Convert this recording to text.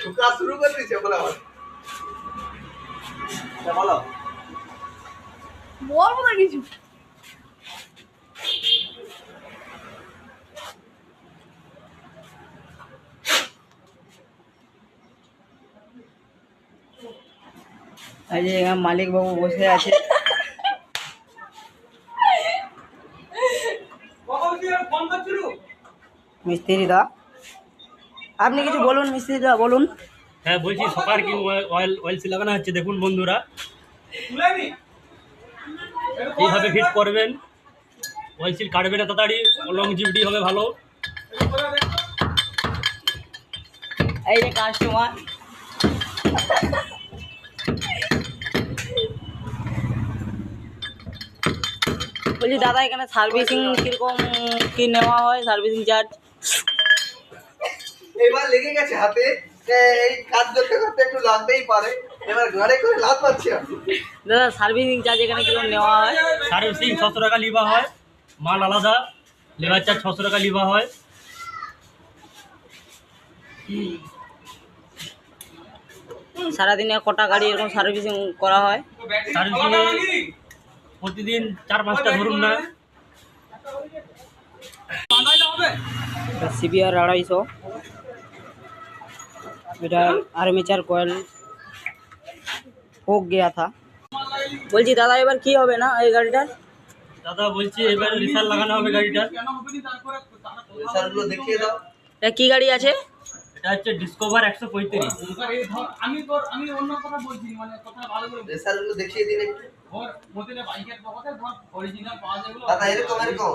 ঠুকা শুরু করে দিচ্ছে বলে আমার বলো। বলব না কিছু। এই এখানে মালিক বাবু বসে আছে মিস্ত্রি দা। আপনি কিছু বলুন মিস্ত্রি দা বলুন। হ্যাঁ বলছি সকার কি অয়েল অয়েল সিল লাগানো হচ্ছে? দেখুন বন্ধুরা। এইভাবে ফিট করবেন। অয়েল সিল কাটবে না তাড়াতাড়ি লং লংজিভিটি হবে ভালো। এই যে কাস্টমার বলছি দাদা এখানে সার্ভিসিং কীরকম কি নেওয়া হয়? সার্ভিসিং চার্জ এবার লেগে গেছে হাতে। এই কাজ করতে করতে একটু লাগতেই পারে। এবার ঘরে করে লাভ পাচ্ছি দাদা সার্ভিসিং চার্জ এখানে নেওয়া হয়? সার্ভিসিং ছশো টাকা লিবা হয়। মাল আলাদা। লেবার চার্জ ছশো টাকা লিবা হয়। সারাদিনে কটা গাড়ি এরকম সার্ভিসিং করা হয়? সার্ভিসিং প্রতিদিন চার পাঁচটা ধরুন না। সিবিআর আড়াইশো। এটা আর্মেচার কয়েল হোক গিয়া থা। বলছি দাদা এবার কি হবে না এই গাড়িটার? দাদা বলছি এবার রিসার লাগানো হবে গাড়িটা স্যারগুলো দেখিয়ে দাও। এটা কি গাড়ি আছে? এটা হচ্ছে ডিসকভার একশো পঁয়ত্রিশ। আমি তোর আমি অন্য কথা বলছি মানে কথা ভালো করে স্যারগুলো দেখিয়ে দিন একটু। ধর মতিনে বাইকের কথা ধর অরিজিনাল পাওয়া যায় দাদা এরকম এরকম।